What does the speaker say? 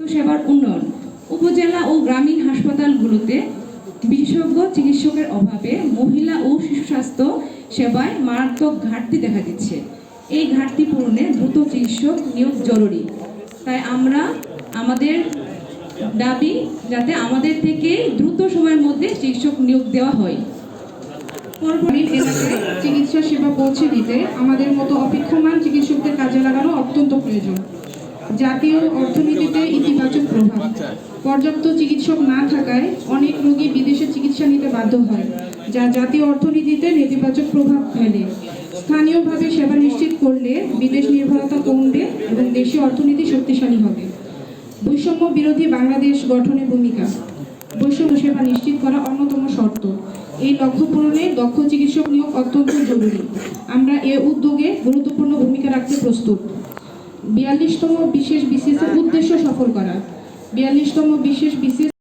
সেবার উন্নয়ন। উপজেলা ও গ্রামীণ হাসপাতালগুলোতে বিশেষজ্ঞ চিকিৎসকের অভাবে মহিলা ও শিশু স্বাস্থ্য সেবায় মারাত্মক ঘাটতি দেখা দিচ্ছে। এই ঘাটতি পূরণে দ্রুত চিকিৎসক নিয়োগ জরুরি। তাই আমরা আমাদের দাবি যাতে আমাদের থেকে দ্রুত সময়ের মধ্যে চিকিৎসক নিয়োগ দেওয়া হয়। গ্রামীণ এলাকায় চিকিৎসা সেবা পৌঁছে দিতে আমাদের মতো অপেক্ষমান চিকিৎসকদের কাজে লাগানো অত্যন্ত প্রয়োজন। জাতীয় অর্থনীতিতে ইতিবাচক প্রভাব। পর্যাপ্ত চিকিৎসক না থাকায় অনেক রোগী বিদেশে চিকিৎসা নিতে বাধ্য হয় যা জাতীয় অর্থনীতিতে নেতিবাচক প্রভাব ফেলে। স্থানীয়ভাবে সেবা নিশ্চিত করলে বিদেশ নির্ভরতা কমবে এবং দেশীয় অর্থনীতি শক্তিশালী হবে। বৈষম্য বিরোধী বাংলাদেশ গঠনে ভূমিকা। বৈষম্য সেবা নিশ্চিত করা অন্যতম শর্ত। এই লক্ষ্য পূরণে দক্ষ চিকিৎসক নিয়োগ অত্যন্ত জরুরি। আমরা এ উদ্যোগে গুরুত্বপূর্ণ ভূমিকা রাখতে প্রস্তুত। বিয়াল্লিশতম বিশেষ বিসিএস সফল করা বিয়াল্লিশতম বিশেষ বিসিএস